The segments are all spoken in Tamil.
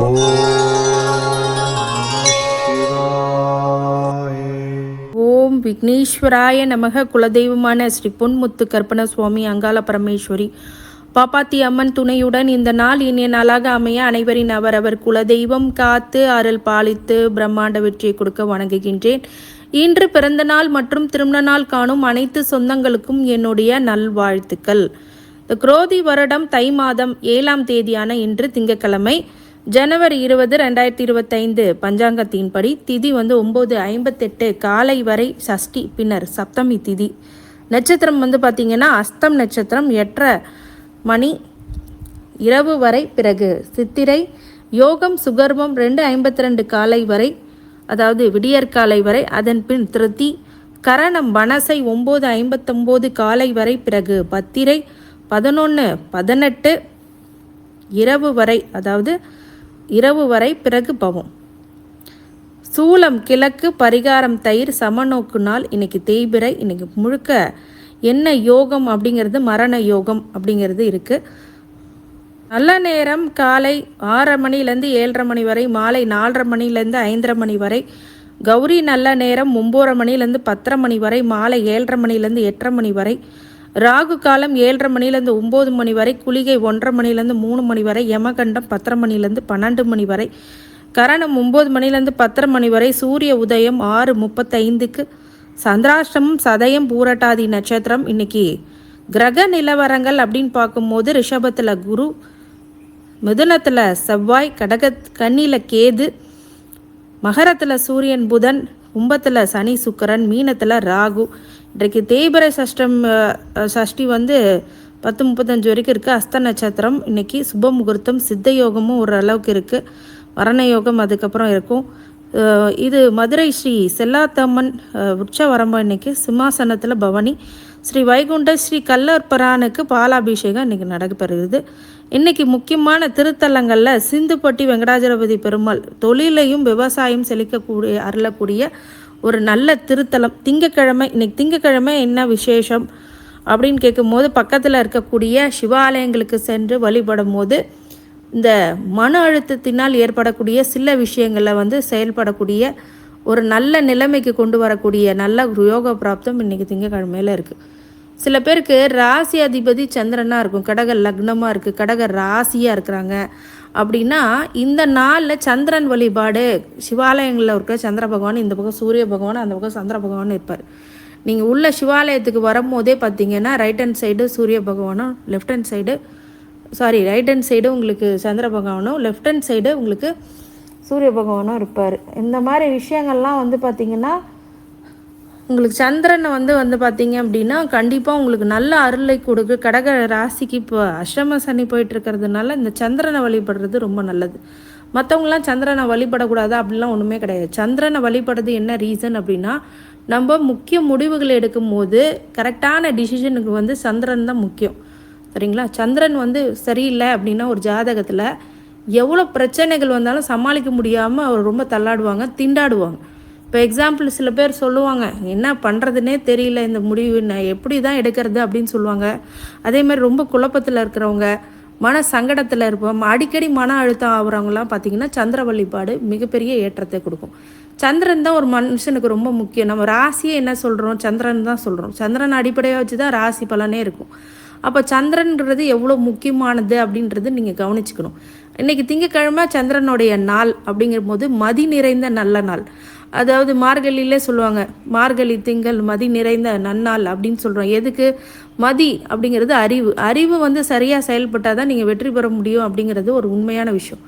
ஓம் விக்னேஸ்வராய நமக. குலதெய்வமான ஸ்ரீ பொன்முத்து கற்பன சுவாமி அங்காள பரமேஸ்வரி. பாப்பாத்தி அம்மன் துணையுடன் இந்த நாள் இனிய நாளாக அமைய அனைவரின் அவரவர் குலதெய்வம் காத்து அருள் பாலித்து பிரம்மாண்ட வெற்றியை கொடுக்க வணங்குகின்றேன். இன்று பிறந்த நாள் மற்றும் திருமண நாள் காணும் அனைத்து சொந்தங்களுக்கும் என்னுடைய நல்வாழ்த்துக்கள். குரோதி வருடம் தை மாதம் ஏழாம் தேதியான இன்று திங்கட்கிழமை ஜனவரி இருபது ரெண்டாயிரத்தி இருபத்தைந்து பஞ்சாங்கத்தின்படி திதி வந்து ஒம்பது ஐம்பத்தெட்டு காலை வரை சஷ்டி பின்னர் சப்தமி திதி. நட்சத்திரம் வந்து பார்த்திங்கன்னா அஸ்தம் நட்சத்திரம் எட்ட மணி இரவு வரை பிறகு. சித்திரை யோகம் சுகர்மம் ரெண்டு ஐம்பத்தி ரெண்டு காலை வரை அதாவது விடியற்காலை வரை. அதன் பின் திருத்தி கரணம் வனசை ஒம்பது ஐம்பத்தொம்போது காலை வரை பிறகு. பத்திரை பதினொன்று பதினெட்டு இரவு வரை அதாவது இரவு வரை பிறகு பவம். சூலம் கிழக்கு பரிகாரம் தயிர் சமநோக்கு நாள். இன்னைக்கு தேய்பிரை இன்னைக்கு முழுக்க என்ன யோகம் அப்படிங்கிறது மரண யோகம் அப்படிங்கிறது இருக்குது நல்ல நேரம் காலை ஆறரை மணிலேருந்து ஏழரை மணி வரை மாலை நாலரை மணிலேருந்து ஐந்தரை மணி வரை கௌரி நல்ல நேரம் ஒம்போரை மணிலேருந்து பத்தரை மணி வரை மாலை ஏழரை மணிலேருந்து எட்டரை மணி வரை ராகு காலம் ஏழரை மணிலேருந்து ஒம்பது மணி வரை குளிகை ஒன்றரை மணிலேருந்து மூணு மணி வரை யமகண்டம் பத்தரை மணிலேருந்து பன்னெண்டு மணி வரை கரணம் ஒம்பது மணிலேருந்து பத்தரை மணி வரை சூரிய உதயம் ஆறு முப்பத்தைந்துக்கு சந்திராஷ்டமம் சதயம் பூரட்டாதி நட்சத்திரம். இன்னைக்கு கிரக நிலவரங்கள் அப்படின்னு பார்க்கும்போது ரிஷபத்தில் குரு மிதுனத்தில் செவ்வாய் கடக கன்னியில் கேது மகரத்தில் சூரியன் புதன் கும்பத்தில் சனி சுக்கரன் மீனத்தில் ராகு. இன்றைக்கு தேய்பிர சஷ்டம் சஷ்டி வந்து பத்து முப்பத்தஞ்சு வரைக்கும் இருக்குது அஸ்த நட்சத்திரம் இன்றைக்கி சுப முகூர்த்தம் சித்த யோகமும் ஓரளவுக்கு இருக்குது வரண யோகம் அதுக்கப்புறம் இருக்கும். இது மதுரை ஸ்ரீ செல்லாத்தம்மன் உற்சவரம்பம் இன்னைக்கு சிம்மாசனத்தில் பவனி. ஸ்ரீ வைகுண்ட ஸ்ரீ கல்லற்பரானுக்கு பாலாபிஷேகம் இன்றைக்கி நடைபெறுகிறது. இன்றைக்கி முக்கியமான திருத்தலங்களில் சிந்துப்பட்டி வெங்கடாஜலபதி பெருமாள் தொழிலையும் விவசாயம் செழிக்கக்கூடிய அருளக்கூடிய ஒரு நல்ல திருத்தலம். திங்கக்கிழமை இன்னைக்கு திங்கக்கிழமை என்ன விசேஷம்? அப்படின்னு கேட்கும்போது பக்கத்தில் இருக்கக்கூடிய சிவாலயங்களுக்கு சென்று வழிபடும் போது இந்த மன அழுத்தத்தினால் ஏற்படக்கூடிய சில விஷயங்களில் வந்து செயல்படக்கூடிய ஒரு நல்ல நிலைமைக்கு கொண்டு வரக்கூடிய நல்ல யோக பிராப்தம் இன்றைக்கி திங்கக்கிழமையில் இருக்குது சில பேருக்கு ராசி அதிபதி சந்திரனாக இருக்கும். கடக லக்னமாக இருக்குது கடக ராசியாக இருக்கிறாங்க. அப்படின்னா இந்த நாளில் சந்திரன் வழிபாடு சிவாலயங்களில் இருக்க சந்திர பகவான் இந்த பக்கம் சூரிய பகவான் அந்த பக்கம் சந்திர பகவான் இருப்பார். நீங்கள் உள்ள சிவாலயத்துக்கு வரும்போதே பார்த்தீங்கன்னா ரைட் ஹேண்ட் சைடு சூரிய பகவானும் left hand side sorry right hand side உங்களுக்கு சந்திர பகவானும் லெஃப்ட் ஹேண்ட் சைடு உங்களுக்கு சூரிய பகவானும் இருப்பார். இந்த மாதிரி விஷயங்கள்லாம் வந்து பார்த்திங்கன்னா உங்களுக்கு சந்திரனை வந்து வந்து பார்த்தீங்க அப்படின்னா கண்டிப்பாக உங்களுக்கு நல்ல அருளை கொடுக்கு கடக ராசிக்கு இப்போ அஷ்டம சனி போயிட்டு இருக்கிறதுனால இந்த சந்திரனை வழிபடுறது ரொம்ப நல்லது. மற்றவங்களாம் சந்திரனை வழிபடக்கூடாது அப்படிலாம் ஒன்றுமே கிடையாது. சந்திரனை வழிபடுறது என்ன ரீசன் அப்படின்னா நம்ம முக்கிய முடிவுகள் எடுக்கும் போது கரெக்டான டிசிஷனுக்கு வந்து சந்திரன் தான் முக்கியம். சரிங்களா? சந்திரன் வந்து சரியில்லை அப்படின்னா ஒரு ஜாதகத்தில் எவ்வளோ பிரச்சனைகள் வந்தாலும் சமாளிக்க முடியாமல் அவர் ரொம்ப தள்ளாடுவாங்க திண்டாடுவாங்க. இப்போ எக்ஸாம்பிள் சில பேர் சொல்லுவாங்க என்ன பண்ணுறதுனே தெரியல இந்த முடிவு நான் எப்படி தான் எடுக்கிறது? அப்படின்னு சொல்லுவாங்க. அதே மாதிரி ரொம்ப குழப்பத்தில் இருக்கிறவங்க மன சங்கடத்தில் இருப்போம் அடிக்கடி மன அழுத்தம் ஆகுறவங்களாம் பார்த்திங்கன்னா சந்திர வழிபாடு மிகப்பெரிய ஏற்றத்தை கொடுக்கும். சந்திரன் தான் ஒரு மனுஷனுக்கு ரொம்ப முக்கியம். நம்ம ராசியை என்ன சொல்கிறோம் சந்திரன் தான் சொல்கிறோம் சந்திரன் அடிப்படையாக வச்சு தான் ராசி பலனே இருக்கும். அப்போ சந்திரன்றது எவ்வளோ முக்கியமானது அப்படின்றது நீங்கள் கவனிச்சுக்கணும். இன்றைக்கி திங்கக்கிழமை சந்திரனுடைய நாள் அப்படிங்கிற போது மதி நிறைந்த நல்ல நாள். அதாவது மார்கழியிலே சொல்லுவாங்க மார்கழி திங்கள் மதி நிறைந்த நன்னாள் அப்படின்னு சொல்கிறோம் எதுக்கு? மதி அப்படிங்கிறது அறிவு. அறிவு வந்து சரியாக செயல்பட்டால் தான் நீங்கள் வெற்றி பெற முடியும் அப்படிங்கிறது ஒரு உண்மையான விஷயம்.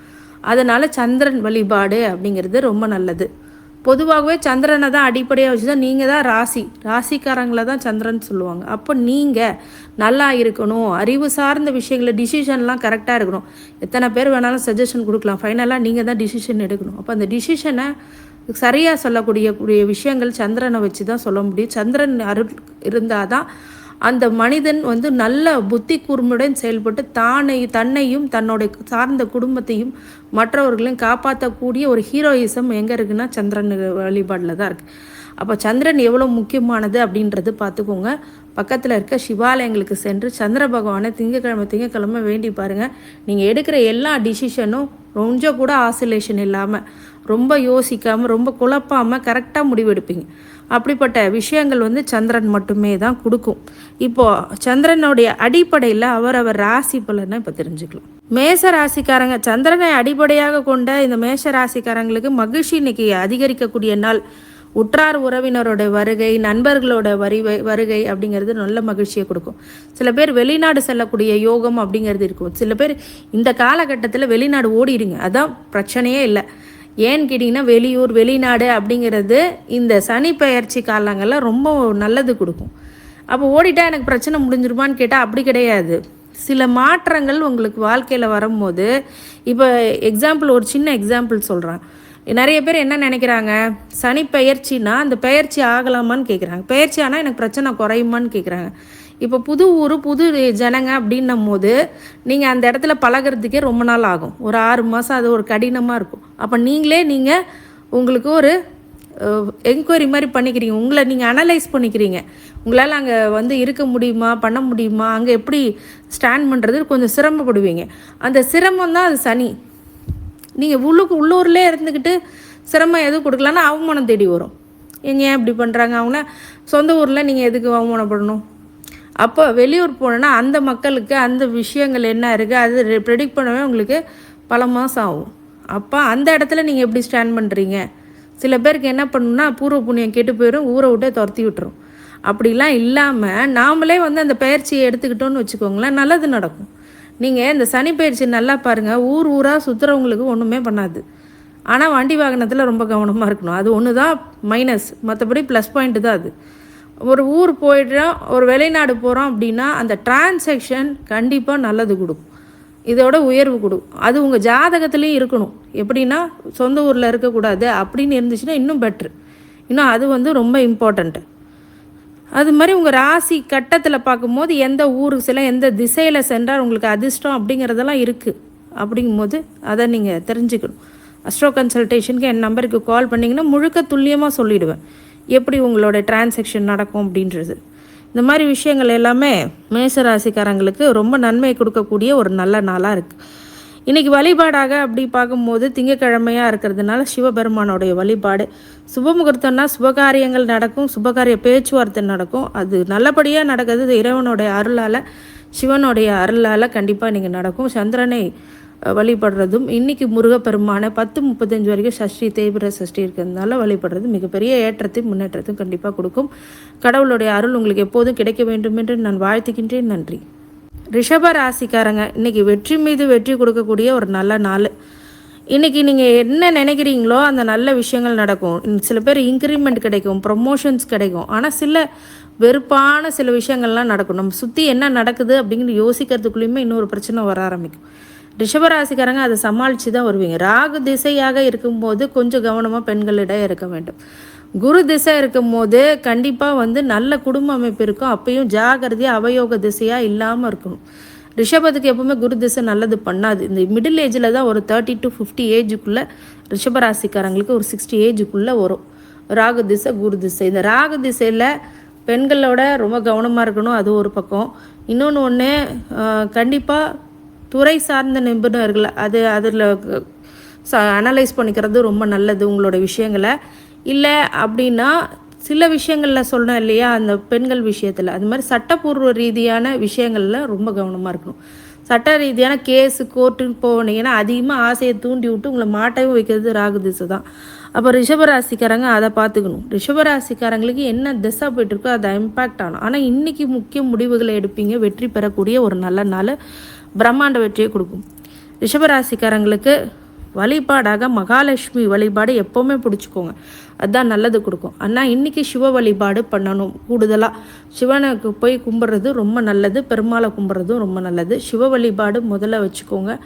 அதனால் சந்திரன் வழிபாடு அப்படிங்கிறது ரொம்ப நல்லது. பொதுவாகவே சந்திரனை தான் அடிப்படையாக வச்சு தான் நீங்கள் தான் ராசி. ராசிக்காரங்களை தான் சந்திரன் சொல்லுவாங்க. அப்போ நீங்கள் நல்லா இருக்கணும். அறிவு சார்ந்த விஷயங்களில் டிசிஷன்லாம் கரெக்டாக இருக்கணும். எத்தனை பேர் வேணாலும் சஜஷன் கொடுக்கலாம். ஃபைனலாக நீங்கள் தான் டிசிஷன் எடுக்கணும். அப்போ அந்த டிசிஷனை சரியாக சொல்லக்கூடிய கூடிய விஷயங்கள் சந்திரனை வச்சு தான் சொல்ல முடியும். சந்திரன் அருள் இருந்தால் தான் அந்த மனிதன் வந்து நல்ல புத்தி கூர்மையுடன் செயல்பட்டு தானை தன்னையும் தன்னுடைய சார்ந்த குடும்பத்தையும் மற்றவர்களையும் காப்பாற்றக்கூடிய ஒரு ஹீரோயிசம் எங்கே இருக்குன்னா சந்திரன் வழிபாடில் தான் இருக்குது அப்போ சந்திரன் எவ்வளோ முக்கியமானது அப்படின்றது பார்த்துக்கோங்க பக்கத்தில் இருக்க சிவாலயங்களுக்கு சென்று சந்திர பகவானை திங்கக்கிழமை திங்கக்கிழமை வேண்டி பாருங்கள் நீங்கள் எடுக்கிற எல்லா டிசிஷனும் கொஞ்சம் கூட ஆசிலேஷன் இல்லாமல் ரொம்ப யோசிக்காமல் ரொம்ப குழப்பாமல் கரெக்டாக முடிவெடுப்பீங்க. அப்படிப்பட்ட விஷயங்கள் வந்து சந்திரன் மட்டுமே தான் கொடுக்கும். இப்போது சந்திரனுடைய அடிப்படையில் அவரவர் ராசி பலனை இப்போ தெரிஞ்சுக்கலாம். மேச ராசிக்காரங்க சந்திரனை அடிப்படையாக கொண்ட இந்த மேஷ ராசிக்காரங்களுக்கு மகிழ்ச்சி இன்னைக்கு அதிகரிக்கக்கூடிய நாள். உற்றார் உறவினரோட வருகை நண்பர்களோட வரிவை வருகை அப்படிங்கிறது நல்ல மகிழ்ச்சியை கொடுக்கும். சில பேர் வெளிநாடு செல்லக்கூடிய யோகம் அப்படிங்கிறது இருக்கும். சில பேர் இந்த காலகட்டத்தில் வெளிநாடு ஓடிடுங்க. அதான் பிரச்சனையே இல்லை. ஏன்னு கேட்டிங்கன்னா வெளியூர் வெளிநாடு அப்படிங்கிறது இந்த சனி பெயர்ச்சி காலங்களில் ரொம்ப நல்லது கொடுக்கும். அப்போ ஓடிட்டா எனக்கு பிரச்சனை முடிஞ்சிருமான்னு கேட்டால் அப்படி கிடையாது. சில மாற்றங்கள் உங்களுக்கு வாழ்க்கையில் வரும்போது இப்போ எக்ஸாம்பிள் ஒரு சின்ன எக்ஸாம்பிள் சொல்கிறேன் நிறைய பேர் என்ன நினைக்கிறாங்க? சனி பெயர்ச்சின்னா அந்த பெயர்ச்சி ஆகலாமான்னு கேட்குறாங்க பெயர்ச்சி ஆனால் எனக்கு பிரச்சனை குறையுமான்னு கேட்குறாங்க இப்போ புது ஊர் புது ஜனங்க அப்படின்னும் போது நீங்கள் அந்த இடத்துல பழகிறதுக்கே ரொம்ப நாள் ஆகும். ஒரு ஆறு மாதம் அது ஒரு கடினமாக இருக்கும். அப்போ நீங்களே நீங்கள் உங்களுக்கு ஒரு என்கொயரி மாதிரி பண்ணிக்கிறீங்க. உங்களை நீங்கள் அனலைஸ் பண்ணிக்கிறீங்க. உங்களால் அங்கே வந்து இருக்க முடியுமா பண்ண முடியுமா அங்கே எப்படி ஸ்டாண்ட் பண்ணுறது கொஞ்சம் சிரமப்படுவீங்க. அந்த சிரமம் தான் அது சனி. நீங்கள் உள்ளுக்கு உள்ளூர்லேயே இருந்துக்கிட்டு சிரமம் எதுவும் கொடுக்கலன்னா அவமானம் தேடி வரும். எங்க ஏன் இப்படி பண்ணுறாங்க அவங்கள சொந்த ஊரில் நீங்கள் எதுக்கு அவமானப்படணும்? அப்போ வெளியூர் போனோன்னா அந்த மக்களுக்கு அந்த விஷயங்கள் என்ன இருக்குது அது ப்ரெடிக்ட் பண்ணவே உங்களுக்கு பல மாதம் ஆகும். அப்போ அந்த இடத்துல நீங்கள் எப்படி ஸ்டாண்ட் பண்ணுறீங்க சில பேருக்கு என்ன பண்ணணும்னா பூர்வ புண்ணியம் கெட்டு போயிடும் ஊரை விட்டே துரத்தி விட்டுரும். அப்படிலாம் இல்லாமல் நாமளே வந்து அந்த பயிற்சியை எடுத்துக்கிட்டோன்னு வச்சுக்கோங்களேன் நல்லது நடக்கும். நீங்கள் இந்த சனி பயிற்சி நல்லா பாருங்கள் ஊர் ஊராக சுற்றுறவங்களுக்கு ஒன்றுமே பண்ணாது. ஆனால் வண்டி வாகனத்தில் ரொம்ப கவனமாக இருக்கணும். அது ஒன்று தான் மைனஸ் மற்றபடி ப்ளஸ் பாயிண்ட்டு தான் அது. ஒரு ஊர் போயிட்டோம் ஒரு வெளிநாடு போகிறோம் அப்படின்னா அந்த டிரான்சாக்ஷன் கண்டிப்பாக நல்லது கொடுக்கும். இதோட உயர்வு கொடுக்கும் அது உங்கள் ஜாதகத்துலேயும் இருக்கணும். எப்படின்னா சொந்த ஊரில் இருக்கக்கூடாது அப்படின்னு இருந்துச்சுன்னா இன்னும் பெட்ரு இன்னும் அது வந்து ரொம்ப இம்பார்ட்டண்ட்டு அது மாதிரி உங்கள் ராசி கட்டத்தில் பார்க்கும்போது எந்த ஊருக்கு சில எந்த திசையில் சென்றால் உங்களுக்கு அதிர்ஷ்டம் அப்படிங்கிறதெல்லாம் இருக்குது அப்படிங்கும்போது அதை நீங்கள் தெரிஞ்சுக்கணும். அஸ்ட்ரோ கன்சல்டேஷனுக்கு என் நம்பருக்கு கால் பண்ணிங்கன்னா முழுக்க துல்லியமாக சொல்லிவிடுவேன் எப்படி உங்களோட டிரான்சேக்ஷன் நடக்கும் அப்படின்றது. இந்த மாதிரி விஷயங்கள் எல்லாமே மேச ராசிக்காரங்களுக்கு ரொம்ப நன்மை கொடுக்கக்கூடிய ஒரு நல்ல நாளாக இருக்குது இன்றைக்கி வழிபாடாக அப்படி பார்க்கும்போது திங்கக்கிழமையாக இருக்கிறதுனால சிவபெருமானோடைய வழிபாடு. சுபமுகூர்த்தம்னா சுபகாரியங்கள் நடக்கும் சுபகாரிய பேச்சுவார்த்தை நடக்கும். அது நல்லபடியாக நடக்கிறது இறைவனுடைய அருளால் சிவனுடைய அருளால் கண்டிப்பாக நீங்கள் நடக்கும். சந்திரனை வழிபடுறதும் இன்றைக்கி முருகப்பெருமானை பத்து முப்பத்தஞ்சு வரைக்கும் சஷ்டி தேய்பிர சஷ்டி இருக்கிறதுனால வழிபடுறது மிகப்பெரிய ஏற்றத்தையும் முன்னேற்றத்தையும் கண்டிப்பாக கொடுக்கும். கடவுளுடைய அருள் உங்களுக்கு எப்போதும் கிடைக்க வேண்டும் என்று நான் வாழ்த்துக்கின்றேன் நன்றி. ரிஷப ராசிக்காரங்க இன்றைக்கி வெற்றி மீது வெற்றி கொடுக்கக்கூடிய ஒரு நல்ல நாள். இன்றைக்கி நீங்கள் என்ன நினைக்கிறீங்களோ அந்த நல்ல விஷயங்கள் நடக்கும். சில பேர் இன்க்ரிமெண்ட் கிடைக்கும் ப்ரொமோஷன்ஸ் கிடைக்கும். ஆனால் சில வெறுப்பான சில விஷயங்கள்லாம் நடக்கும். நம்ம சுற்றி என்ன நடக்குது அப்படிங்கிற யோசிக்கிறதுக்குள்ளேயுமே இன்னொரு பிரச்சனை வர ஆரம்பிக்கும். ரிஷபராசிக்காரங்க அதை சமாளித்து தான் வருவீங்க. ராகு திசையாக இருக்கும்போது கொஞ்சம் கவனமாக பெண்களிடம் இருக்க வேண்டும். குரு திசை இருக்கும் போது கண்டிப்பாக வந்து நல்ல குடும்ப அமைப்பு இருக்கும். அப்பயும் ஜாகிரதையாக அவயோக திசையாக இல்லாமல் இருக்கணும். ரிஷபத்துக்கு எப்பவுமே குரு திசை நல்லது பண்ணாது. இந்த மிடில் ஏஜில் தான் ஒரு தேர்ட்டி டு ஃபிஃப்டி ஏஜுக்குள்ளே ரிஷபராசிக்காரங்களுக்கு ஒரு சிக்ஸ்டி ஏஜுக்குள்ளே வரும். ராகு திசை குரு திசை. இந்த ராகு திசையில் பெண்களோட ரொம்ப கவனமாக இருக்கணும். அது ஒரு பக்கம். இன்னொன்று ஒன்று கண்டிப்பாக துறை சார்ந்த நிபுணர்கள் அது அதில் ச அனலைஸ் பண்ணிக்கிறது ரொம்ப நல்லது உங்களோட விஷயங்களை. இல்லை அப்படின்னா சில விஷயங்களில் சொன்னேன் இல்லையா அந்த பெண்கள் விஷயத்தில். அது மாதிரி சட்டப்பூர்வ ரீதியான விஷயங்களில் ரொம்ப கவனமாக இருக்கணும். சட்ட ரீதியான கேஸு கோர்ட்டுன்னு போனீங்கன்னா அதிகமாக ஆசையை தூண்டி விட்டு உங்களை மாட்டவும் வைக்கிறது ராகு திசை தான். அப்போ ரிஷபராசிக்காரங்க அதை பார்த்துக்கணும். ரிஷபராசிக்காரங்களுக்கு என்ன திசை போயிட்டுருக்கோ அதை இம்பேக்ட் ஆகணும். ஆனால் இன்றைக்கி முக்கிய முடிவுகளை எடுப்பீங்க. வெற்றி பெறக்கூடிய ஒரு நல்ல நாள். பிரம்மாண்ட வெற்றியை கொடுக்கும். ரிஷபராசிக்காரங்களுக்கு வழிபாடாக மகாலட்சுமி வழிபாடு எப்போவுமே பிடிச்சிக்கோங்க. அதுதான் நல்லது கொடுக்கும். ஆனால் இன்றைக்கி சிவ வழிபாடு பண்ணணும் கூடுதலாக சிவனுக்கு போய் கும்பிட்றது ரொம்ப நல்லது. பெருமாளை கும்பிட்றதும் ரொம்ப நல்லது. சிவ வழிபாடு முதல்ல வச்சுக்கோங்க.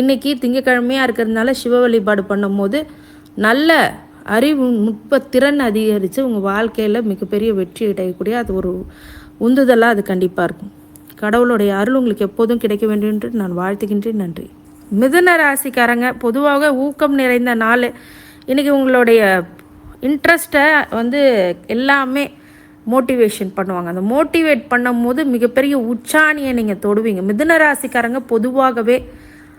இன்றைக்கி திங்கக்கிழமையாக இருக்கிறதுனால சிவ வழிபாடு பண்ணும்போது நல்ல அறிவு நுட்ப திறன் அதிகரித்து உங்கள் வாழ்க்கையில் மிகப்பெரிய வெற்றி கிடைக்கக்கூடிய அது ஒரு உந்துதலாக அது கண்டிப்பாக இருக்கும். கடவுளுடைய அருள் உங்களுக்கு எப்போதும் கிடைக்க வேண்டும் என்று நான் வாழ்த்துகின்றேன். நன்றி. மிதுன ராசிக்காரங்க பொதுவாக ஊக்கம் நிறைந்த நாள். இன்றைக்கி உங்களுடைய இன்ட்ரெஸ்ட்டை வந்து எல்லாமே மோட்டிவேஷன் பண்ணுவாங்க. அந்த மோட்டிவேட் பண்ணும்போது மிகப்பெரிய உச்சாணியை நீங்கள் தொடுவீங்க. மிதுன ராசிக்காரங்க பொதுவாகவே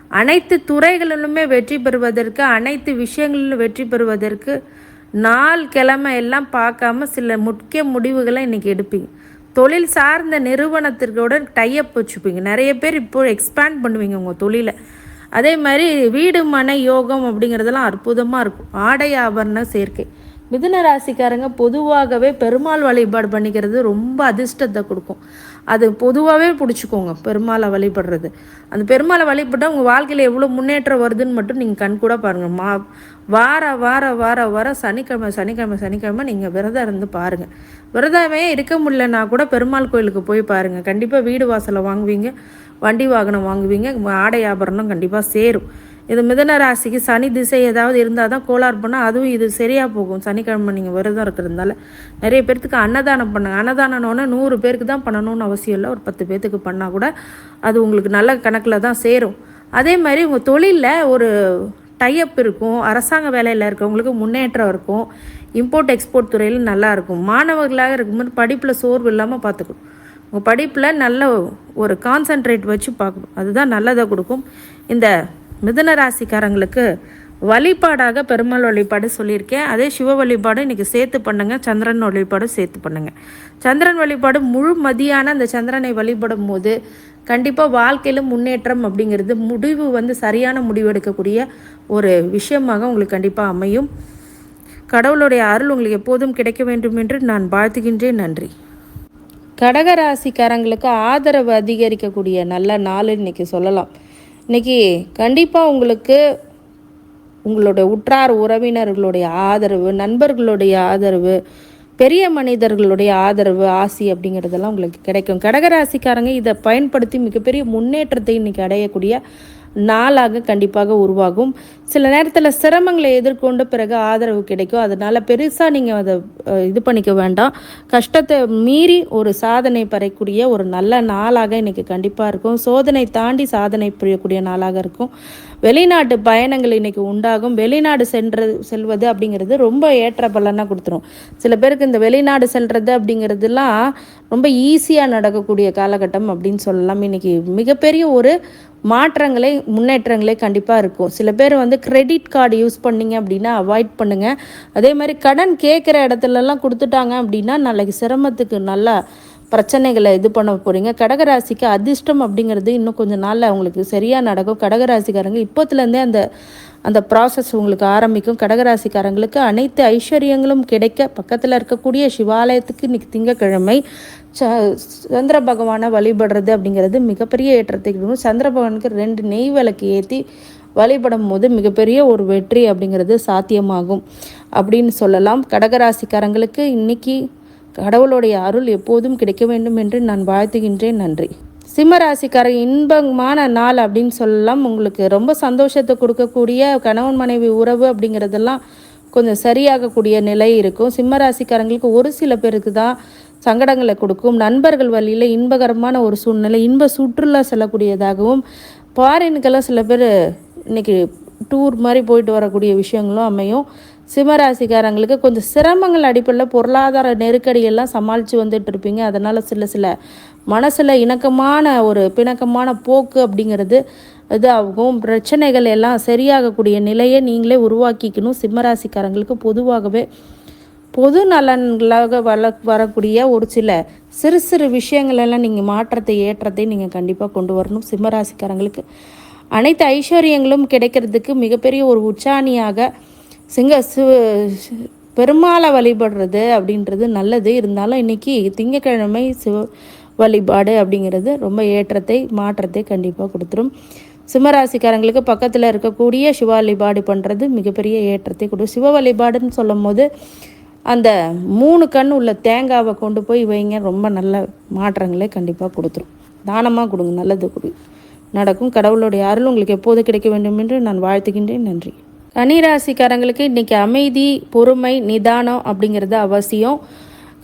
அனைத்து துறைகளிலுமே வெற்றி பெறுவதற்கு அனைத்து விஷயங்களிலும் வெற்றி பெறுவதற்கு நாள் கிழமை எல்லாம் பார்க்காம சில முக்கிய முடிவுகளை இன்றைக்கி எடுப்பீங்க. தொழில் சார்ந்த நிறுவனத்திற்கோட டைப் வச்சுப்பீங்க. நிறைய பேர் இப்போ எக்ஸ்பேண்ட் பண்ணுவீங்க உங்கள் தொழிலை. அதே மாதிரி வீடு மனை யோகம் அப்படிங்கிறதெல்லாம் அற்புதமாக இருக்கும். ஆடை ஆபரண சேர்க்கை. மிதுன ராசிக்காரங்க பொதுவாகவே பெருமாள் வழிபாடு பண்ணிக்கிறது ரொம்ப அதிர்ஷ்டத்தை கொடுக்கும். அது பொதுவாகவே பிடிச்சிக்கோங்க. பெருமாளை வழிபடுறது. அந்த பெருமாளை வழிபட்டால் உங்கள் வாழ்க்கையில் எவ்வளோ முன்னேற்றம் வருதுன்னு மட்டும் நீங்கள் கண் கூட பாருங்கள் மா வார வார வார வார சனிக்கிழமை சனிக்கிழமை சனிக்கிழமை நீங்கள் விரதம் இருந்து பாருங்கள் விரதமே இருக்க முடியலன்னா கூட பெருமாள் கோயிலுக்கு போய் பாருங்கள் கண்டிப்பாக வீடு வாசலை வாங்குவீங்க வண்டி வாகனம் வாங்குவீங்க ஆடை ஆபரணம் கண்டிப்பாக சேரும். இது மிதன ராசிக்கு சனி திசை ஏதாவது இருந்தால் தான் கோளாறு பண்ணால் அதுவும் இது சரியாக போகும். சனிக்கிழமை நீங்கள் விரதம் இருக்கிறதுனால நிறைய பேர்த்துக்கு அன்னதானம் பண்ணுங்க. அன்னதானம்னோடனே நூறு பேருக்கு தான் பண்ணணும்னு அவசியம் இல்லை. ஒரு பத்து பேர்த்துக்கு பண்ணால் கூட அது உங்களுக்கு நல்ல கணக்கில் தான் சேரும். அதே மாதிரி உங்கள் தொழிலில் ஒரு டைஅப் இருக்கும். அரசாங்க வேலையில் இருக்கவங்களுக்கு முன்னேற்றம் இருக்கும். இம்போர்ட் எக்ஸ்போர்ட் துறையில் நல்லாயிருக்கும் மாணவர்களாக இருக்கும்போது படிப்பில் சோர்வு இல்லாமல் பார்த்துக்கணும் உங்கள் படிப்பில் நல்ல ஒரு கான்சன்ட்ரேட் வச்சு பார்க்கணும் அதுதான் நல்லதை கொடுக்கும். இந்த மிதுன ராசிக்காரங்களுக்கு வழிபாடாக பெருமாள் வழிபாடு சொல்லியிருக்கேன். அதே சிவ வழிபாடு இன்றைக்கி சேர்த்து பண்ணுங்க. சந்திரன் வழிபாடும் சேர்த்து பண்ணுங்கள் சந்திரன் வழிபாடு முழு மதியான அந்த சந்திரனை வழிபடும் போது கண்டிப்பாக வாழ்க்கையில் முன்னேற்றம் அப்படிங்கிறது முடிவு வந்து சரியான முடிவு எடுக்கக்கூடிய ஒரு விஷயமாக உங்களுக்கு கண்டிப்பாக அமையும். கடவுளுடைய அருள் உங்களுக்கு எப்போதும் கிடைக்க வேண்டும் என்று நான் வாழ்த்துகின்றேன். நன்றி. கடகராசிக்காரங்களுக்கு ஆதரவு அதிகரிக்கக்கூடிய நல்ல நாள் இன்றைக்கி சொல்லலாம். இன்றைக்கி கண்டிப்பாக உங்களுக்கு உங்களுடைய உற்றார் உறவினர்களுடைய ஆதரவு நண்பர்களுடைய ஆதரவு பெரிய மனிதர்களுடைய ஆதரவு ஆசி அப்படிங்கிறதெல்லாம் உங்களுக்கு கிடைக்கும். கடகராசிக்காரங்க இதை பயன்படுத்தி மிகப்பெரிய முன்னேற்றத்தை இன்னைக்கு அடையக்கூடிய நாளாக கண்டிப்பாக உருவாகும். சில நேரத்தில் சிரமங்களை எதிர்கொண்ட பிறகு ஆதரவு கிடைக்கும். அதனால் பெருசாக நீங்கள் அதை இது பண்ணிக்க வேண்டாம். கஷ்டத்தை மீறி ஒரு சாதனை பெறக்கூடிய ஒரு நல்ல நாளாக இன்றைக்கி கண்டிப்பாக இருக்கும். சோதனை தாண்டி சாதனை புரியக்கூடிய நாளாக இருக்கும். வெளிநாட்டு பயணங்கள் இன்றைக்கி உண்டாகும். வெளிநாடு சென்றது செல்வது அப்படிங்கிறது ரொம்ப ஏற்ற பலனாக கொடுத்துரும். சில பேருக்கு இந்த வெளிநாடு செல்வது அப்படிங்கிறதுலாம் ரொம்ப ஈஸியாக நடக்கக்கூடிய காலகட்டம் அப்படின்னு சொல்லலாம். இன்றைக்கி மிகப்பெரிய ஒரு மாற்றங்களே முன்னேற்றங்களே கண்டிப்பாக இருக்கும். சில பேர் வந்து கிரெடிட் கார்டு யூஸ் பண்ணிங்க அப்படின்னா அவாய்ட் பண்ணுங்கள் அதே மாதிரி கடன் கேட்குற இடத்துலலாம் கொடுத்துட்டாங்க அப்படின்னா நாளைக்கு சிரமத்துக்கு நல்லா பிரச்சனைகளை இது பண்ண போகிறீங்க கடகராசிக்கு அதிர்ஷ்டம் அப்படிங்கிறது இன்னும் கொஞ்சம் நாளில் அவங்களுக்கு சரியாக நடக்கும். கடகராசிக்காரங்க இப்போத்துலேருந்தே அந்த அந்த ப்ராசஸ் உங்களுக்கு ஆரம்பிக்கும். கடகராசிக்காரங்களுக்கு அனைத்து ஐஸ்வர்யங்களும் கிடைக்க பக்கத்தில் இருக்கக்கூடிய சிவாலயத்துக்கு இன்னைக்கு திங்கக்கிழமை ச சந்திர பகவானை வழிபடுறது அப்படிங்கிறது மிகப்பெரிய ஏற்றத்தை கொடுக்கும். சந்திர பகவானுக்கு ரெண்டு நெய் விளக்கு ஏற்றி வழிபடும் போது மிகப்பெரிய ஒரு வெற்றி அப்படிங்கிறது சாத்தியமாகும். அப்படின்னு சொல்லலாம். கடகராசிக்காரங்களுக்கு இன்னைக்கு கடவுளுடைய அருள் எப்போதும் கிடைக்க வேண்டும் என்று நான் வாழ்த்துகின்றேன். நன்றி. சிம்மராசிக்கார இன்பமான நாள் அப்படின்னு சொல்லலாம். உங்களுக்கு ரொம்ப சந்தோஷத்தை கொடுக்கக்கூடிய கணவன் மனைவி உறவு அப்படிங்கிறதெல்லாம் கொஞ்சம் சரியாகக்கூடிய நிலை இருக்கும். சிம்மராசிக்காரங்களுக்கு ஒரு சில பேருக்கு தான் சங்கடங்களை கொடுக்கும். நண்பர்கள் வழியில் இன்பகரமான ஒரு சூழ்நிலை இன்ப சுற்றுலா செல்லக்கூடியதாகவும் ஃபாரினுக்கெல்லாம் சில பேர் இன்றைக்கி டூர் மாதிரி போயிட்டு வரக்கூடிய விஷயங்களும் அமையும். சிம்மராசிக்காரங்களுக்கு கொஞ்சம் சிரமங்கள் அடிப்படையில் பொருளாதார நெருக்கடியெல்லாம் சமாளித்து வந்துட்டு இருப்பீங்க. அதனால் சில சில மனசில் இணக்கமான ஒரு பிணக்கமான போக்கு அப்படிங்கிறது இதாகும். பிரச்சனைகள் எல்லாம் சரியாகக்கூடிய நிலையை நீங்களே உருவாக்கிக்கணும். சிம்மராசிக்காரங்களுக்கு பொதுவாகவே பொது நலன்களாக வள வரக்கூடிய ஒரு சில சிறு சிறு விஷயங்களெல்லாம் நீங்கள் மாற்றத்தை ஏற்றத்தை நீங்கள் கண்டிப்பாக கொண்டு வரணும். சிம்மராசிக்காரங்களுக்கு அனைத்து ஐஸ்வர்யங்களும் கிடைக்கிறதுக்கு மிகப்பெரிய ஒரு உச்சாணியாக சிங்க சிவ பெருமாளை வழிபடுறது அப்படின்றது நல்லது. இருந்தாலும் இன்றைக்கி திங்கக்கிழமை சிவ வழிபாடு அப்படிங்கிறது ரொம்ப ஏற்றத்தை மாற்றத்தை கண்டிப்பாக கொடுத்துரும். சிம்மராசிக்காரங்களுக்கு பக்கத்தில் இருக்கக்கூடிய சிவ வழிபாடு பண்ணுறது மிகப்பெரிய ஏற்றத்தை கொடு சிவ வழிபாடுன்னு சொல்லும் போது அந்த மூணு கண் உள்ள தேங்காவை கொண்டு போய் வைங்க. ரொம்ப நல்ல மாற்றங்களை கண்டிப்பாக கொடுத்துரும். தானமாக கொடுங்க நல்லது கொடு. நடக்கும். கடவுளுடைய அருள் உங்களுக்கு எப்போது கிடைக்க வேண்டும் என்று நான் வாழ்த்துகின்றேன். நன்றி. கன்னிராசிக்காரங்களுக்கு இன்றைக்கி அமைதி பொறுமை நிதானம் அப்படிங்கிறது அவசியம்.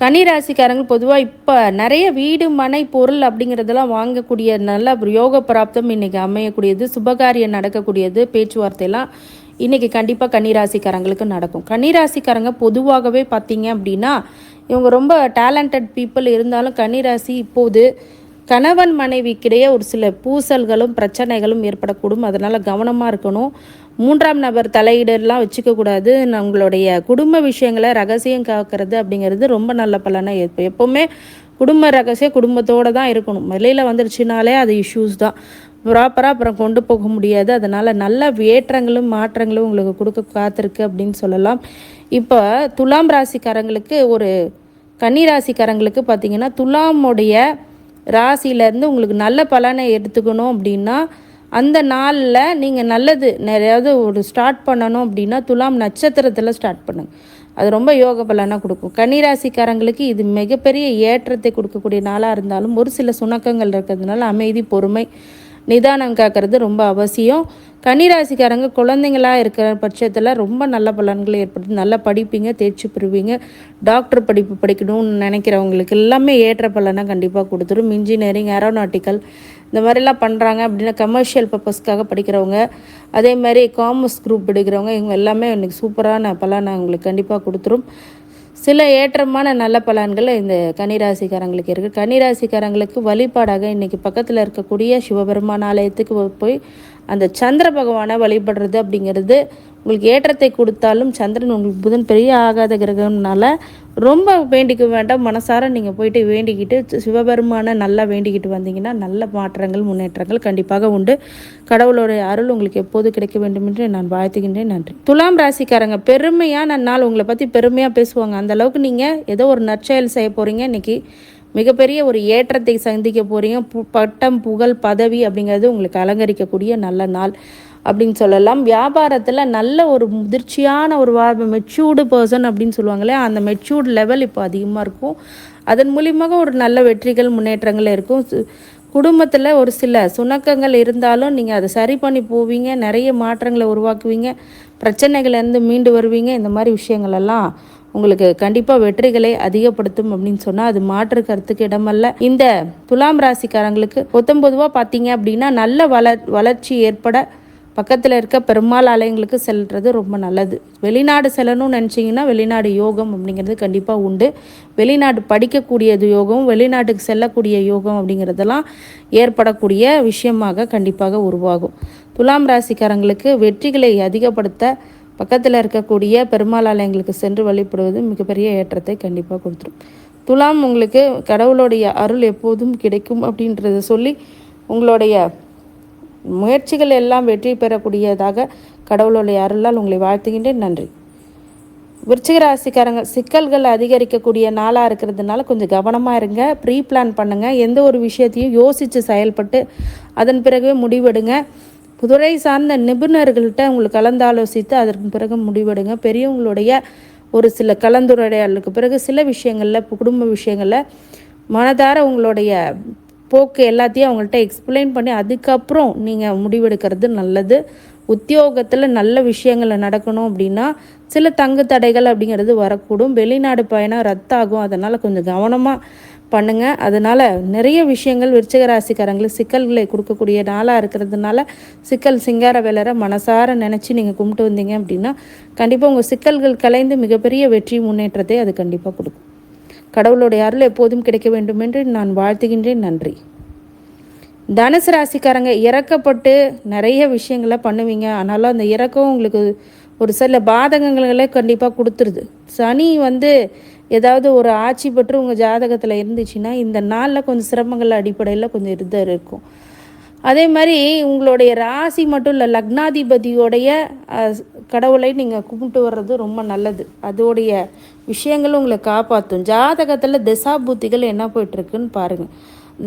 கன்னிராசிக்காரங்க பொதுவாக இப்போ நிறைய வீடு மனை பொருள் அப்படிங்கிறதெல்லாம் வாங்கக்கூடிய நல்ல யோக பிராப்தம் இன்றைக்கி அமையக்கூடியது சுபகாரியம் நடக்கக்கூடியது பேச்சுவார்த்தையெல்லாம் இன்றைக்கி கண்டிப்பாக கன்னிராசிக்காரங்களுக்கு நடக்கும். கன்னிராசிக்காரங்க பொதுவாகவே பார்த்தீங்க அப்படின்னா இவங்க ரொம்ப டேலண்டட் பீப்புள் இருந்தாலும் கன்னிராசி இப்போது கணவன் மனைவிக்கிடையே ஒரு சில பூசல்களும் பிரச்சனைகளும் ஏற்படக்கூடும். அதனால் கவனமாக இருக்கணும். மூன்றாம் நபர் தலையீடெல்லாம் வச்சுக்கக்கூடாது. உங்களுடைய குடும்ப விஷயங்களை ரகசியம் காக்கிறது அப்படிங்கிறது ரொம்ப நல்ல பலனாக ஏற்படும். எப்போவுமே குடும்ப ரகசியம் குடும்பத்தோடு தான் இருக்கணும். வெளியில் வந்துருச்சுனாலே அது இஷ்யூஸ் தான். ப்ராப்பராக அப்புறம் கொண்டு போக முடியாது. அதனால் நல்ல ஏற்றங்களும் மாற்றங்களும் உங்களுக்கு கொடுக்க காத்திருக்கு அப்படின்னு சொல்லலாம். இப்போ துலாம் ராசிக்காரங்களுக்கு ஒரு கன்னி ராசிக்காரங்களுக்கு பார்த்திங்கன்னா துலாமுடைய ராசியிலேருந்து உங்களுக்கு நல்ல பலனை எடுத்துக்கணும் அப்படின்னா அந்த நாளில் நீங்கள் நல்லது நிறையாவது ஒரு ஸ்டார்ட் பண்ணணும் அப்படின்னா துலாம் நட்சத்திரத்தில் ஸ்டார்ட் பண்ணுங்கள் அது ரொம்ப யோக பலனாக கொடுக்கும். கன்னிராசிக்காரங்களுக்கு இது மிகப்பெரிய ஏற்றத்தை கொடுக்கக்கூடிய நாளாக இருந்தாலும் ஒரு சில சுணக்கங்கள் இருக்கிறதுனால அமைதி பொறுமை நிதானம் காக்கிறது ரொம்ப அவசியம். கன்னிராசிக்காரங்க குழந்தைங்களாக இருக்கிற பட்சத்தில் ரொம்ப நல்ல பலன்கள் ஏற்படுது நல்லா படிப்பீங்க தேர்ச்சி பெறுவீங்க. டாக்டர் படிப்பு படிக்கணும்னு நினைக்கிறவங்களுக்கு எல்லாமே ஏற்ற பலனாக கண்டிப்பாக கொடுத்துரும். இன்ஜினியரிங் ஏரோநாட்டிக்கல் இந்த மாதிரிலாம் பண்ணுறாங்க அப்படின்னா கமர்ஷியல் பர்பஸ்க்காக படிக்கிறவங்க அதே மாதிரி காமர்ஸ் குரூப் எடுக்கிறவங்க இவங்க எல்லாமே இன்றைக்கி சூப்பரான பலனை அவங்களுக்கு கண்டிப்பாக கொடுத்துரும். சில ஏற்றமான நல்ல பலன்கள் இந்த கன்னிராசிக்காரங்களுக்கு இருக்குது கன்னிராசிக்காரங்களுக்கு வழிபாடாக இன்றைக்கி பக்கத்தில் இருக்கக்கூடிய சிவபெருமான் ஆலயத்துக்கு போய் அந்த சந்திர பகவானை வழிபடுறது அப்படிங்கிறது உங்களுக்கு ஏற்றத்தை கொடுத்தாலும் சந்திரன் உங்களுக்கு புதன் பெரிய ஆகாத கிரகம்னால ரொம்ப வேண்டிக்க வேண்டாம். மனசார நீங்கள் போயிட்டு வேண்டிக்கிட்டு சிவபெருமானை நல்லா வேண்டிக்கிட்டு வந்தீங்கன்னா நல்ல மாற்றங்கள் முன்னேற்றங்கள் கண்டிப்பாக உண்டு. கடவுளுடைய அருள் உங்களுக்கு எப்போது கிடைக்க வேண்டும் என்று நான் வாழ்த்துகின்றேன். நன்றி. துலாம் ராசிக்காரங்க பெருமையாக நான் நாள். உங்களை பற்றி பெருமையாக பேசுவாங்க. அந்தளவுக்கு நீங்கள் ஏதோ ஒரு நற்செயல் செய்ய போகிறீங்க இன்றைக்கி மிகப்பெரிய ஒரு ஏற்றத்தை சந்திக்க போகிறீங்க பட்டம் புகழ் பதவி அப்படிங்கிறது உங்களுக்கு அலங்கரிக்கக்கூடிய நல்ல நாள் அப்படின்னு சொல்லலாம். வியாபாரத்தில் நல்ல ஒரு முதிர்ச்சியான ஒரு மெச்சூர்டு பர்சன் அப்படின்னு சொல்லுவாங்களே அந்த மெச்சூர்டு லெவல் இப்போ அதிகமாக இருக்கும். அதன் மூலியமாக ஒரு நல்ல வெற்றிகள் முன்னேற்றங்கள் இருக்கும். குடும்பத்தில் ஒரு சில சுணக்கங்கள் இருந்தாலும் நீங்கள் அதை சரி பண்ணி போவீங்க. நிறைய மாற்றங்களை உருவாக்குவீங்க. பிரச்சனைகள்லேருந்து மீண்டு வருவீங்க. இந்த மாதிரி விஷயங்களெல்லாம் உங்களுக்கு கண்டிப்பாக வெற்றிகளை அதிகப்படுத்தும் அப்படின்னு சொன்னால் அது மாற்று கருத்துக்கு இடமல்ல. இந்த துலாம் ராசிக்காரங்களுக்கு பொத்தம்பொதுவாக பார்த்தீங்க அப்படின்னா நல்ல வளர் வளர்ச்சி ஏற்பட பக்கத்தில் இருக்க பெருமாள் ஆலயங்களுக்கு செல்வது ரொம்ப நல்லது. வெளிநாடு செல்லணும்னு நினச்சிங்கன்னா வெளிநாடு யோகம் அப்படிங்கிறது கண்டிப்பாக உண்டு. வெளிநாடு படிக்கக்கூடியது யோகம் வெளிநாட்டுக்கு செல்லக்கூடிய யோகம் அப்படிங்கிறதெல்லாம் ஏற்படக்கூடிய விஷயமாக கண்டிப்பாக உருவாகும். துலாம் ராசிக்காரங்களுக்கு வெற்றிகளை அதிகப்படுத்த பக்கத்தில் இருக்கக்கூடிய பெருமாள் ஆலயங்களுக்கு சென்று வழிபடுவது மிகப்பெரிய ஏற்றத்தை கண்டிப்பாக கொடுத்துரும். துலாம் உங்களுக்கு கடவுளுடைய அருள் எப்போதும் கிடைக்கும் அப்படின்றத சொல்லி உங்களுடைய முயற்சிகள் எல்லாம் வெற்றி பெறக்கூடியதாக கடவுளுடைய அருளால் உங்களை வாழ்த்துகின்றேன். நன்றி. விருச்சிக ராசிக்காரங்க சிக்கல்கள் அதிகரிக்கக்கூடிய நாளாக இருக்கிறதுனால கொஞ்சம் கவனமாக இருங்க ப்ரீ பிளான் பண்ணுங்கள் எந்த ஒரு விஷயத்தையும் யோசித்து செயல்பட்டு அதன் பிறகு முடிவெடுங்க. துறை சார்ந்த நிபுணர்கள்ட்ட உங்களுக்கு கலந்தாலோசித்து அதற்கு பிறகு முடிவெடுங்க. பெரியவங்களுடைய ஒரு சில கலந்துரையாடலுக்கு பிறகு சில விஷயங்களில் குடும்ப விஷயங்களில் மனதார உங்களுடைய போக்கு எல்லாத்தையும் அவங்கள்ட்ட எக்ஸ்பிளைன் பண்ணி அதுக்கப்புறம் நீங்கள் முடிவெடுக்கிறது நல்லது. உத்தியோகத்தில் நல்ல விஷயங்களை நடக்கணும் அப்படின்னா சில தங்கு தடைகள் அப்படிங்கிறது வரக்கூடும். வெளிநாடு பயணம் ரத்தாகும். அதனால் கொஞ்சம் கவனமாக பண்ணுங்கள் அதனால் நிறைய விஷயங்கள் விருச்சிக ராசிக்காரங்களுக்கு சிக்கல்களை கொடுக்கக்கூடிய நாளாக இருக்கிறதுனால சிக்கல் சிங்கார வேலரை மனசார நினச்சி நீங்கள் கும்பிட்டு வந்தீங்க அப்படின்னா கண்டிப்பாக உங்கள் சிக்கல்கள் கலைந்து மிகப்பெரிய வெற்றி முன்னேற்றத்தை அது கண்டிப்பாக கொடுக்கும். கடவுளுடைய அருள் எப்போதும் கிடைக்க வேண்டும் என்று நான் வாழ்த்துகின்றேன். நன்றி. தனுசு ராசிக்காரங்க இறக்கப்பட்டு நிறைய விஷயங்களை பண்ணுவீங்க. ஆனாலும் அந்த இறக்கம் உங்களுக்கு ஒரு சில பாதகங்களை கண்டிப்பாக கொடுத்துருது. சனி வந்து ஏதாவது ஒரு ஆட்சி பற்று உங்கள் ஜாதகத்தில் இருந்துச்சுன்னா இந்த நாளில் கொஞ்சம் சிரமங்கள் அடிப்படையில் கொஞ்சம் இருந்த இருக்கும். அதே மாதிரி உங்களுடைய ராசி மட்டும் இல்லை லக்னாதிபதியோடைய கடவுளை நீங்கள் கும்பிட்டு வர்றது ரொம்ப நல்லது. அதோடைய விஷயங்களும் உங்களை காப்பாற்றும் ஜாதகத்தில் திசாபூத்திகள் என்ன போயிட்டுருக்குன்னு பாருங்கள்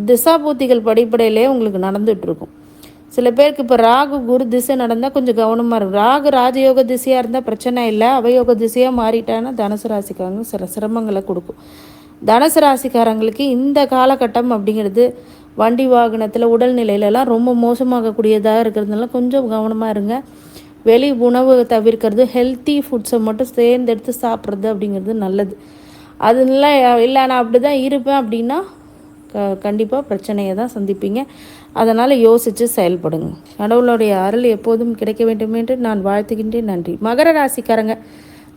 திசாபூத்திகள் படிப்படையிலே உங்களுக்கு நடந்துகிட்ருக்கும் சில பேருக்கு இப்போ ராகு குரு திசை நடந்தால் கொஞ்சம் கவனமாக இருக்கும். ராகு ராஜயோக திசையாக இருந்தால் பிரச்சனை இல்லை. அவயோக திசையாக மாறிட்டான்னா தனுசு ராசிக்காரங்க சில சிரமங்களை கொடுக்கும். தனுசு ராசிக்காரங்களுக்கு இந்த காலகட்டம் அப்படிங்கிறது வண்டி வாகனத்தில் உடல்நிலையிலலாம் ரொம்ப மோசமாகக்கூடியதாக இருக்கிறதுனால கொஞ்சம் கவனமாக இருங்க. வெளி உணவு தவிர்க்கிறது ஹெல்த்தி ஃபுட்ஸை மட்டும் சேர்ந்தெடுத்து சாப்பிட்றது அப்படிங்கிறது நல்லது. அதனால இல்லை நான் அப்படி தான் இருப்பேன் அப்படின்னா க கண்டிப்பாக பிரச்சனையை தான் சந்திப்பீங்க. அதனால் யோசித்து செயல்படுங்க. கடவுளுடைய அருள் எப்போதும் கிடைக்க வேண்டும் என்று நான் வாழ்த்துகின்றேன். நன்றி. மகர ராசிக்காரங்க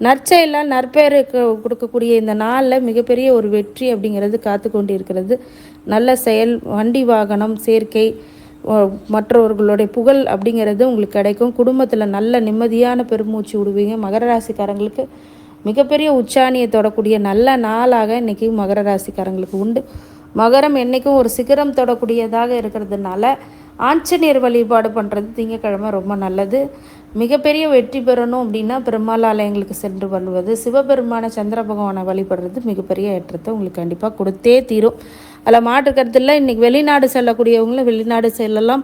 நற்செயலால் நற்பெயருக்கு கொடுக்கக்கூடிய இந்த நாளில் மிகப்பெரிய ஒரு வெற்றி அப்படிங்கிறது காத்து கொண்டு இருக்கிறது நல்ல செயல் வண்டி வாகனம் சேர்க்கை மற்றவர்களுடைய புகழ் அப்படிங்கிறது உங்களுக்கு கிடைக்கும். குடும்பத்தில் நல்ல நிம்மதியான பெருமூச்சு விடுவீங்க. மகர ராசிக்காரங்களுக்கு மிகப்பெரிய உச்சாணியை தொடக்கூடிய நல்ல நாளாக இன்றைக்கி மகர ராசிக்காரங்களுக்கு உண்டு. மகரம் என்றைக்கும் ஒரு சிகரம் தொடக்கூடியதாக இருக்கிறதுனால ஆஞ்சநேயர் வழிபாடு பண்ணுறது திங்கக்கிழமை ரொம்ப நல்லது. மிகப்பெரிய வெற்றி பெறணும் அப்படின்னா பெருமாள் ஆலயங்களுக்கு சென்று வருவது. சிவபெருமான சந்திர பகவானை வழிபடுறது மிகப்பெரிய ஏற்றத்தை உங்களுக்கு கண்டிப்பாக கொடுத்தே தீரும். அதில் மாற்றுக்கருத்தில் இன்றைக்கி வெளிநாடு செல்லக்கூடியவங்களும் வெளிநாடு செல்லலாம்.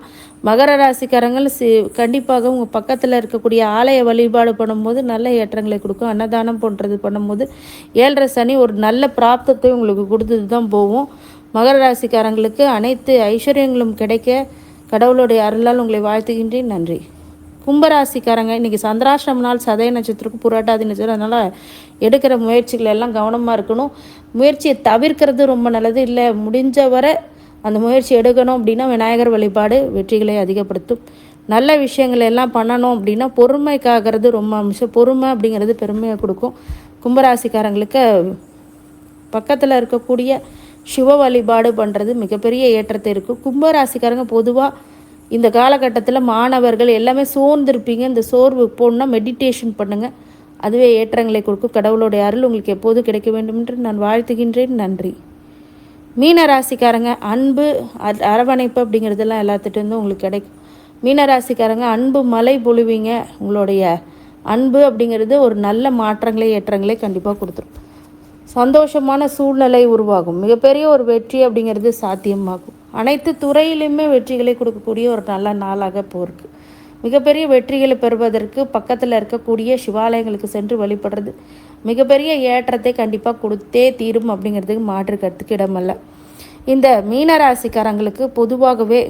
மகர ராசிக்காரங்கள் சி கண்டிப்பாக உங்கள் பக்கத்தில் இருக்கக்கூடிய ஆலய வழிபாடு பண்ணும்போது நல்ல ஏற்றங்களை கொடுக்கும். அன்னதானம் போன்றது பண்ணும்போது ஏழரை சனி ஒரு நல்ல பிராப்தத்தை உங்களுக்கு கொடுத்துட்டு தான் போவோம் மகர ராசிக்காரங்களுக்கு அனைத்து ஐஸ்வர்யங்களும் கிடைக்க கடவுளுடைய அருளால் உங்களை வாழ்த்துகின்றேன். நன்றி. கும்பராசிக்காரங்க இன்றைக்கி சந்திராஷ்டிரம் நாள் சதய நட்சத்திரக்கும் புரட்டாதி நட்சத்திரம். அதனால் எடுக்கிற முயற்சிகள் எல்லாம் கவனமாக இருக்கணும். முயற்சியை தவிர்க்கிறது ரொம்ப நல்லது. இல்லை முடிஞ்ச வரை அந்த முயற்சி எடுக்கணும் அப்படின்னா விநாயகர் வழிபாடு வெற்றிகளை அதிகப்படுத்தும். நல்ல விஷயங்கள் எல்லாம் பண்ணணும் அப்படின்னா பொறுமைக்காகிறது ரொம்ப அம்சம். பொறுமை அப்படிங்கிறது பெருமையை கொடுக்கும். கும்பராசிக்காரங்களுக்கு பக்கத்தில் இருக்கக்கூடிய சிவ வழிபாடு பண்ணுறது மிகப்பெரிய ஏற்றத்தை இருக்கும் கும்பராசிக்காரங்க பொதுவாக இந்த காலகட்டத்தில் மாணவர்கள் எல்லாமே சோர்ந்திருப்பீங்க. இந்த சோர்வு போடணும்னா மெடிடேஷன் பண்ணுங்கள் அதுவே ஏற்றங்களை கொடுக்கும். கடவுளுடைய அருள் உங்களுக்கு எப்போது கிடைக்க வேண்டும் என்று நான் வாழ்த்துகின்றேன். நன்றி. மீன ராசிக்காரங்க அன்பு அரவணைப்பு அப்படிங்கிறதெல்லாம் எல்லாத்துட்டேருந்தும் உங்களுக்கு கிடைக்கும். மீன ராசிக்காரங்க அன்பு மலை பொழுவீங்க. உங்களுடைய அன்பு அப்படிங்கிறது ஒரு நல்ல மாற்றங்களை ஏற்றங்களை கண்டிப்பாக கொடுத்துரும். சந்தோஷமான சூழ்நிலை உருவாகும். மிகப்பெரிய ஒரு வெற்றி அப்படிங்கிறது சாத்தியமாகும். அனைத்து துறையிலுமே வெற்றிகளை கொடுக்கக்கூடிய ஒரு நல்ல நாளாக போருக்கு. மிகப்பெரிய வெற்றிகளை பெறுவதற்கு பக்கத்தில் இருக்கக்கூடிய சிவாலயங்களுக்கு சென்று வழிபடுறது மிகப்பெரிய ஏற்றத்தை கண்டிப்பாக கொடுத்தே தீரும் அப்படிங்கிறதுக்கு மாற்று கருத்துக்கு இடமல்ல. இந்த மீனராசிக்காரங்களுக்கு பொதுவாகவே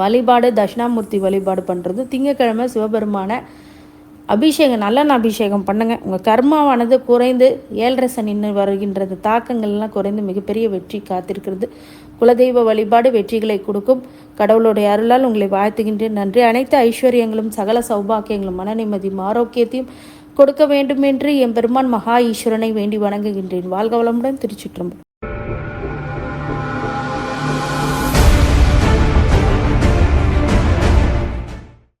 வழிபாடு தட்சிணாமூர்த்தி வழிபாடு பண்ணுறது திங்கக்கிழமை சிவபெருமான அபிஷேகம் நல்லெண்ண அபிஷேகம் பண்ணுங்கள் உங்கள் கர்மாவானது குறைந்து ஏழரை சனின்னு வருகின்றது. தாக்கங்கள்லாம் குறைந்து மிகப்பெரிய வெற்றி காத்திருக்கிறது. குலதெய்வ வழிபாடு வெற்றிகளை கொடுக்கும். கடவுளுடைய அருளால் உங்களை வாழ்த்துகின்றேன். நன்றி. அனைத்து ஐஸ்வர்யங்களும் சகல சௌபாக்கியங்களும் மன நிம்மதியும் ஆரோக்கியத்தையும் கொடுக்க வேண்டும் என்று என் பெருமான் மகா ஈஸ்வரனை வேண்டி வணங்குகின்றேன். வாழ்க வளமுடன் திருச்சிற்றம்பு